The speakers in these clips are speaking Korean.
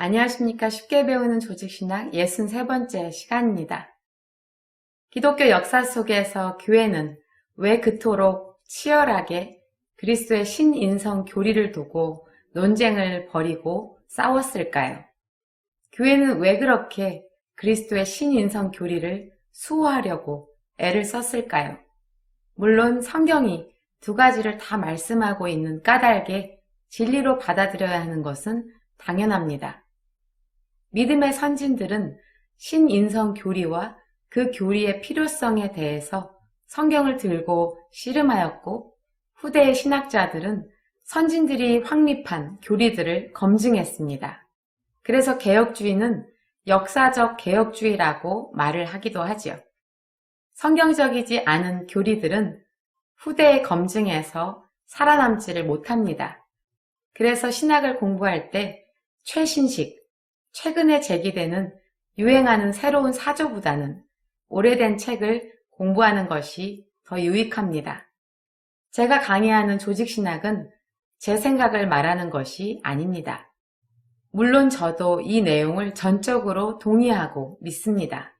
안녕하십니까. 쉽게 배우는 조직신학 63번째 시간입니다. 기독교 역사 속에서 교회는 왜 그토록 치열하게 그리스도의 신인성 교리를 두고 논쟁을 벌이고 싸웠을까요? 교회는 왜 그렇게 그리스도의 신인성 교리를 수호하려고 애를 썼을까요? 물론 성경이 두 가지를 다 말씀하고 있는 까닭에 진리로 받아들여야 하는 것은 당연합니다. 믿음의 선진들은 신인성 교리와 그 교리의 필요성에 대해서 성경을 들고 씨름하였고 후대의 신학자들은 선진들이 확립한 교리들을 검증했습니다. 그래서 개혁주의는 역사적 개혁주의라고 말을 하기도 하지요. 성경적이지 않은 교리들은 후대의 검증에서 살아남지를 못합니다. 그래서 신학을 공부할 때 최신식, 최근에 제기되는 유행하는 새로운 사조보다는 오래된 책을 공부하는 것이 더 유익합니다. 제가 강의하는 조직신학은 제 생각을 말하는 것이 아닙니다. 물론 저도 이 내용을 전적으로 동의하고 믿습니다.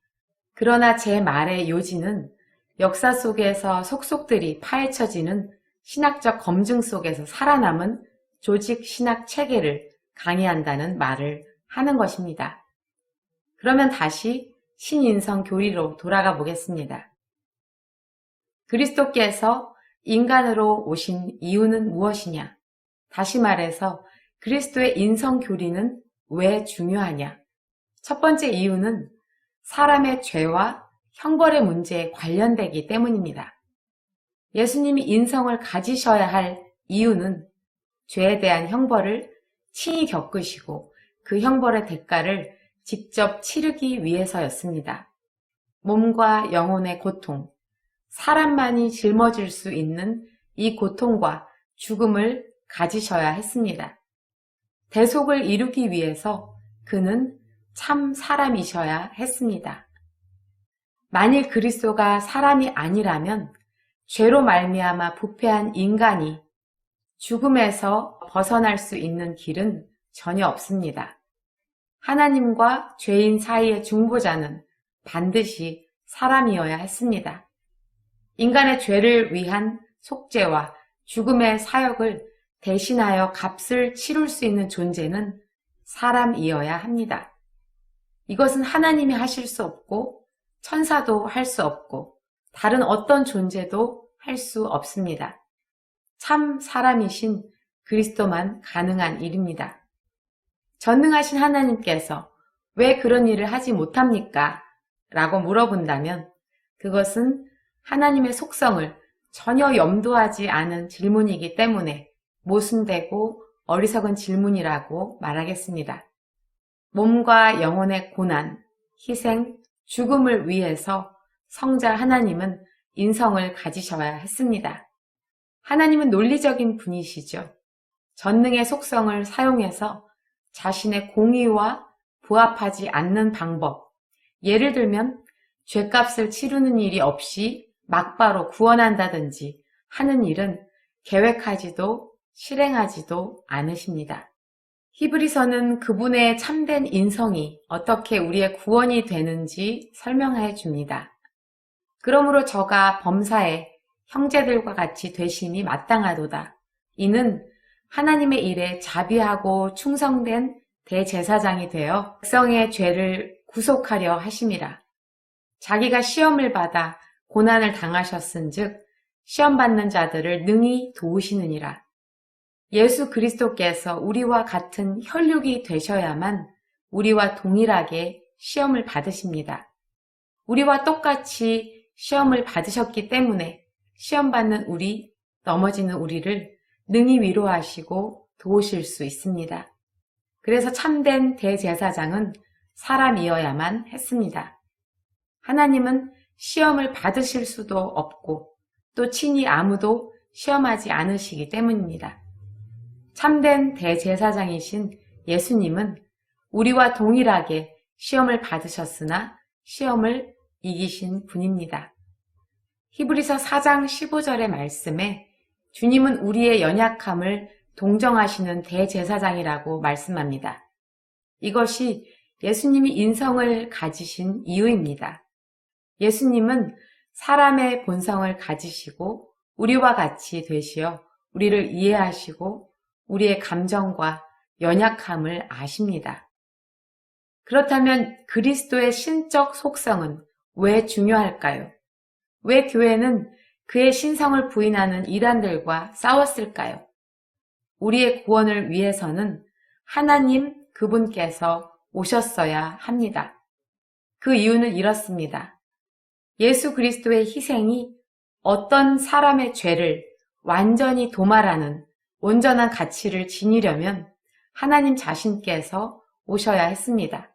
그러나 제 말의 요지는 역사 속에서 속속들이 파헤쳐지는 신학적 검증 속에서 살아남은 조직 신학 체계를 강의한다는 말을 하는 것입니다. 그러면 다시 신인성 교리로 돌아가 보겠습니다. 그리스도께서 인간으로 오신 이유는 무엇이냐? 다시 말해서 그리스도의 인성 교리는 왜 중요하냐? 첫 번째 이유는 사람의 죄와 형벌의 문제에 관련되기 때문입니다. 예수님이 인성을 가지셔야 할 이유는 죄에 대한 형벌을 친히 겪으시고 그 형벌의 대가를 직접 치르기 위해서였습니다. 몸과 영혼의 고통, 사람만이 짊어질 수 있는 이 고통과 죽음을 가지셔야 했습니다. 대속을 이루기 위해서 그는 참 사람이셔야 했습니다. 만일 그리스도가 사람이 아니라면 죄로 말미암아 부패한 인간이 죽음에서 벗어날 수 있는 길은 전혀 없습니다. 하나님과 죄인 사이의 중보자는 반드시 사람이어야 했습니다. 인간의 죄를 위한 속죄와 죽음의 사역을 대신하여 값을 치룰 수 있는 존재는 사람이어야 합니다. 이것은 하나님이 하실 수 없고 천사도 할 수 없고 다른 어떤 존재도 할 수 없습니다. 참 사람이신 그리스도만 가능한 일입니다. 전능하신 하나님께서 왜 그런 일을 하지 못합니까? 라고 물어본다면 그것은 하나님의 속성을 전혀 염두하지 않은 질문이기 때문에 모순되고 어리석은 질문이라고 말하겠습니다. 몸과 영혼의 고난, 희생, 죽음을 위해서 성자 하나님은 인성을 가지셔야 했습니다. 하나님은 논리적인 분이시죠. 전능의 속성을 사용해서 자신의 공의와 부합하지 않는 방법, 예를 들면 죄값을 치르는 일이 없이 막바로 구원한다든지 하는 일은 계획하지도 실행하지도 않으십니다. 히브리서는 그분의 참된 인성이 어떻게 우리의 구원이 되는지 설명해 줍니다. 그러므로 저가 범사에 형제들과 같이 되심이 마땅하도다. 이는 하나님의 일에 자비하고 충성된 대제사장이 되어 백성의 죄를 구속하려 하심이라. 자기가 시험을 받아 고난을 당하셨은즉 시험 받는 자들을 능히 도우시느니라. 예수 그리스도께서 우리와 같은 혈육이 되셔야만 우리와 동일하게 시험을 받으십니다. 우리와 똑같이 시험을 받으셨기 때문에 시험 받는 우리, 넘어지는 우리를 능히 위로하시고 도우실 수 있습니다. 그래서 참된 대제사장은 사람이어야만 했습니다. 하나님은 시험을 받으실 수도 없고 또 친히 아무도 시험하지 않으시기 때문입니다. 참된 대제사장이신 예수님은 우리와 동일하게 시험을 받으셨으나 시험을 이기신 분입니다. 히브리서 4장 15절의 말씀에 주님은 우리의 연약함을 동정하시는 대제사장이라고 말씀합니다. 이것이 예수님이 인성을 가지신 이유입니다. 예수님은 사람의 본성을 가지시고 우리와 같이 되시어 우리를 이해하시고 우리의 감정과 연약함을 아십니다. 그렇다면 그리스도의 신적 속성은 왜 중요할까요? 왜 교회는 그의 신성을 부인하는 이단들과 싸웠을까요? 우리의 구원을 위해서는 하나님 그분께서 오셨어야 합니다. 그 이유는 이렇습니다. 예수 그리스도의 희생이 어떤 사람의 죄를 완전히 도말하는 온전한 가치를 지니려면 하나님 자신께서 오셔야 했습니다.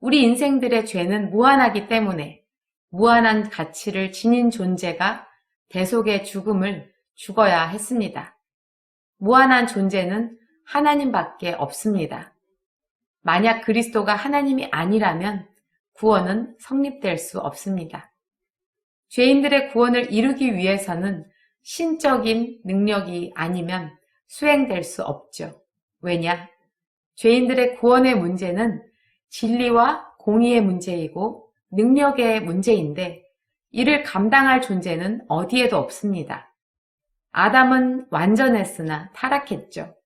우리 인생들의 죄는 무한하기 때문에 무한한 가치를 지닌 존재가 대속의 죽음을 죽어야 했습니다. 무한한 존재는 하나님밖에 없습니다. 만약 그리스도가 하나님이 아니라면 구원은 성립될 수 없습니다. 죄인들의 구원을 이루기 위해서는 신적인 능력이 아니면 수행될 수 없죠. 왜냐? 죄인들의 구원의 문제는 진리와 공의의 문제이고 능력의 문제인데 이를 감당할 존재는 어디에도 없습니다. 아담은 완전했으나 타락했죠.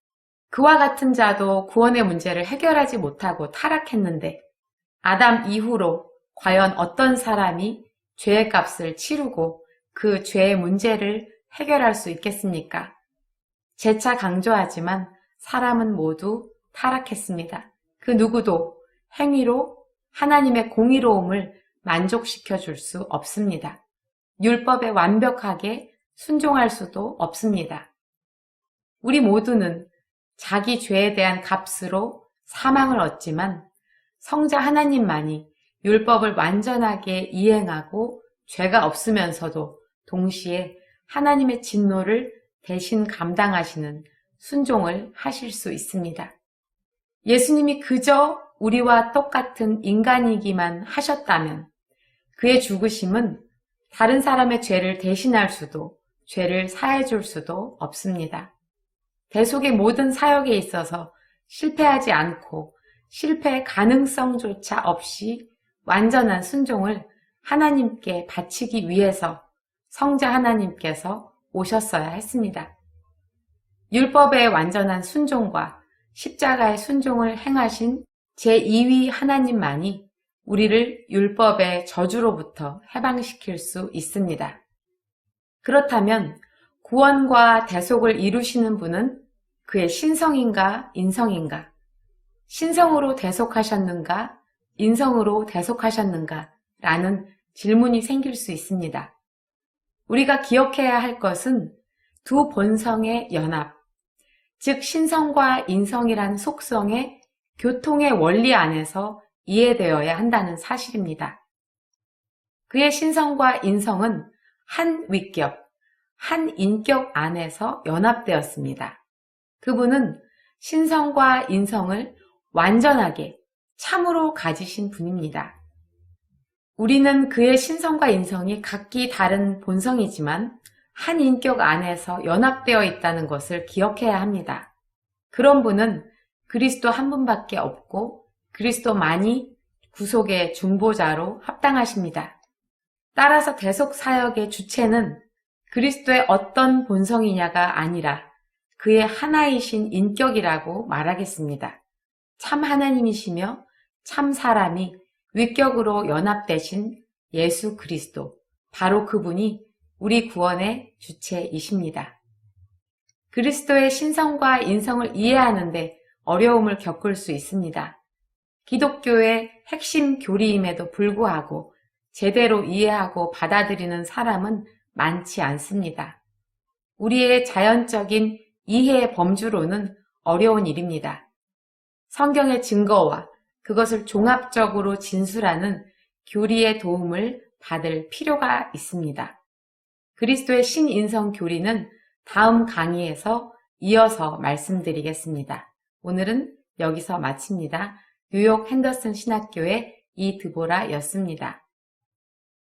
그와 같은 자도 구원의 문제를 해결하지 못하고 타락했는데 아담 이후로 과연 어떤 사람이 죄의 값을 치르고 그 죄의 문제를 해결할 수 있겠습니까? 재차 강조하지만 사람은 모두 타락했습니다. 그 누구도 행위로 하나님의 공의로움을 만족시켜 줄 수 없습니다. 율법에 완벽하게 순종할 수도 없습니다. 우리 모두는 자기 죄에 대한 값으로 사망을 얻지만 성자 하나님만이 율법을 완전하게 이행하고 죄가 없으면서도 동시에 하나님의 진노를 대신 감당하시는 순종을 하실 수 있습니다. 예수님이 그저 우리와 똑같은 인간이기만 하셨다면 그의 죽으심은 다른 사람의 죄를 대신할 수도 죄를 사해 줄 수도 없습니다. 대속의 모든 사역에 있어서 실패하지 않고 실패 가능성조차 없이 완전한 순종을 하나님께 바치기 위해서 성자 하나님께서 오셨어야 했습니다. 율법의 완전한 순종과 십자가의 순종을 행하신 제2위 하나님만이 우리를 율법의 저주로부터 해방시킬 수 있습니다. 그렇다면 구원과 대속을 이루시는 분은 그의 신성인가 인성인가? 신성으로 대속하셨는가? 인성으로 대속하셨는가? 라는 질문이 생길 수 있습니다. 우리가 기억해야 할 것은 두 본성의 연합, 즉 신성과 인성이란 속성의 교통의 원리 안에서 이해되어야 한다는 사실입니다. 그의 신성과 인성은 한 위격, 한 인격 안에서 연합되었습니다. 그분은 신성과 인성을 완전하게 참으로 가지신 분입니다. 우리는 그의 신성과 인성이 각기 다른 본성이지만 한 인격 안에서 연합되어 있다는 것을 기억해야 합니다. 그런 분은 그리스도 한 분밖에 없고 그리스도만이 구속의 중보자로 합당하십니다. 따라서 대속 사역의 주체는 그리스도의 어떤 본성이냐가 아니라 그의 하나이신 인격이라고 말하겠습니다. 참 하나님이시며 참 사람이 위격으로 연합되신 예수 그리스도, 바로 그분이 우리 구원의 주체이십니다. 그리스도의 신성과 인성을 이해하는데 어려움을 겪을 수 있습니다. 기독교의 핵심 교리임에도 불구하고 제대로 이해하고 받아들이는 사람은 많지 않습니다. 우리의 자연적인 이해의 범주로는 어려운 일입니다. 성경의 증거와 그것을 종합적으로 진술하는 교리의 도움을 받을 필요가 있습니다. 그리스도의 신인성 교리는 다음 강의에서 이어서 말씀드리겠습니다. 오늘은 여기서 마칩니다. 뉴욕 핸더슨 신학교의 이드보라였습니다.